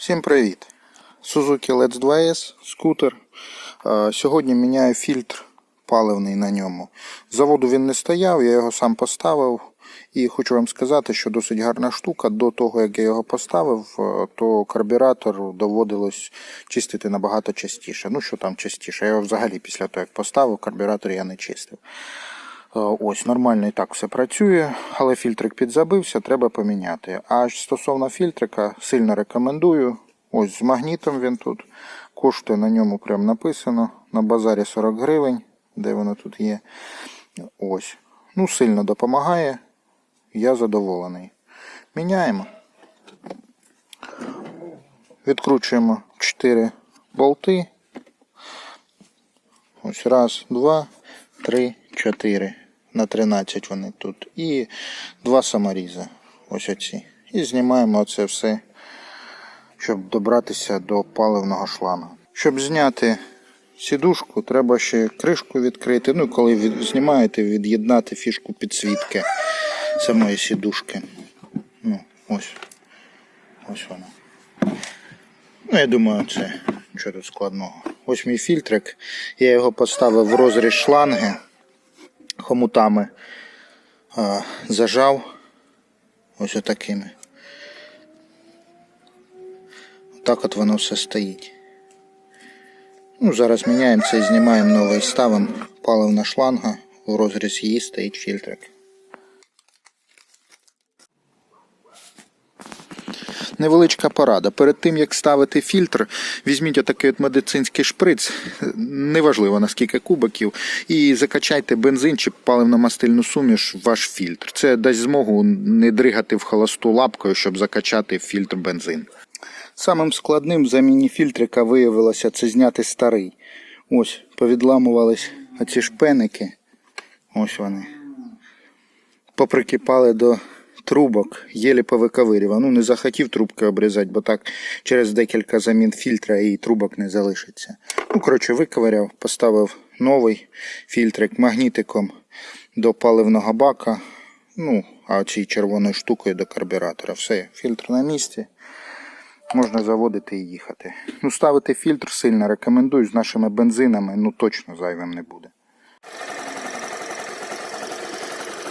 Всім привіт! Suzuki Let's 2S, скутер. Сьогодні міняю фільтр паливний на ньому. Заводу він не стояв, я його сам поставив. І хочу вам сказати, що досить гарна штука. До того, як я його поставив, то карбюратор доводилось чистити набагато частіше. Ну що там частіше? Я його взагалі після того, як поставив, карбюратор я не чистив. Е, Ось, нормально і так все працює, але фільтрик підзабився, треба поміняти. А стосовно фільтрика, сильно рекомендую. Ось з магнітом він тут. Коштує на ньому прям написано. На базарі 40 гривень, де воно тут є. Ось. Ну, сильно допомагає. Я задоволений. Міняємо. Відкручуємо 4 болти. Ось раз, два, три, чотири. На 13 вони тут. І два саморізи. Ось оці. І знімаємо оце все, щоб добратися до паливного шлангу. Щоб зняти сідушку, треба ще кришку відкрити. Ну, коли від... знімаєте, від'єднати фішку підсвітки самої сідушки. Ну, ось. Ось вона. Ну, я думаю, це нічого тут складного. Ось мій фільтрик. Я його поставив в розріз шланги хомутами. А, зажав ось отакими. Так от воно все стоїть. Ну, зараз міняємо це знімаємо новий ставимо паливна шланга. У розріз її стоїть фільтрик. Невеличка порада. Перед тим як ставити фільтр, візьміть отакий от медицинський шприц, неважливо наскільки кубиків, і закачайте бензин чи паливно-мастильну суміш в ваш фільтр. Це дасть змогу не дригати в холосту лапкою, щоб закачати фільтр бензин. Самим складним заміні фільтрика виявилося це зняти старий. Ось, повідламувались оці шпеники. Ось вони. Поприкипали до трубок, єлі повиковирював. Ну, не захотів трубки обрізати, бо так через декілька замін фільтра і трубок не залишиться. Ну, коротше, виковиряв, поставив новий фільтрик магнітиком до паливного бака. Ну, а цією червоною штукою до карбюратора. Все, фільтр на місці. Можна заводити і їхати. Ну, ставити фільтр сильно рекомендую з нашими бензинами, ну точно зайвим не буде.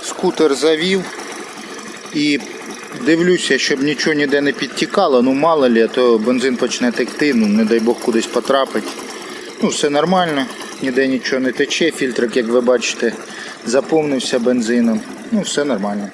Скутер завів і дивлюся, щоб нічого ніде не підтікало. Ну мало лі, а то бензин почне текти, ну не дай Бог кудись потрапить. Ну, все нормально, ніде нічого не тече. Фільтрик, як ви бачите, заповнився бензином. Ну, все нормально.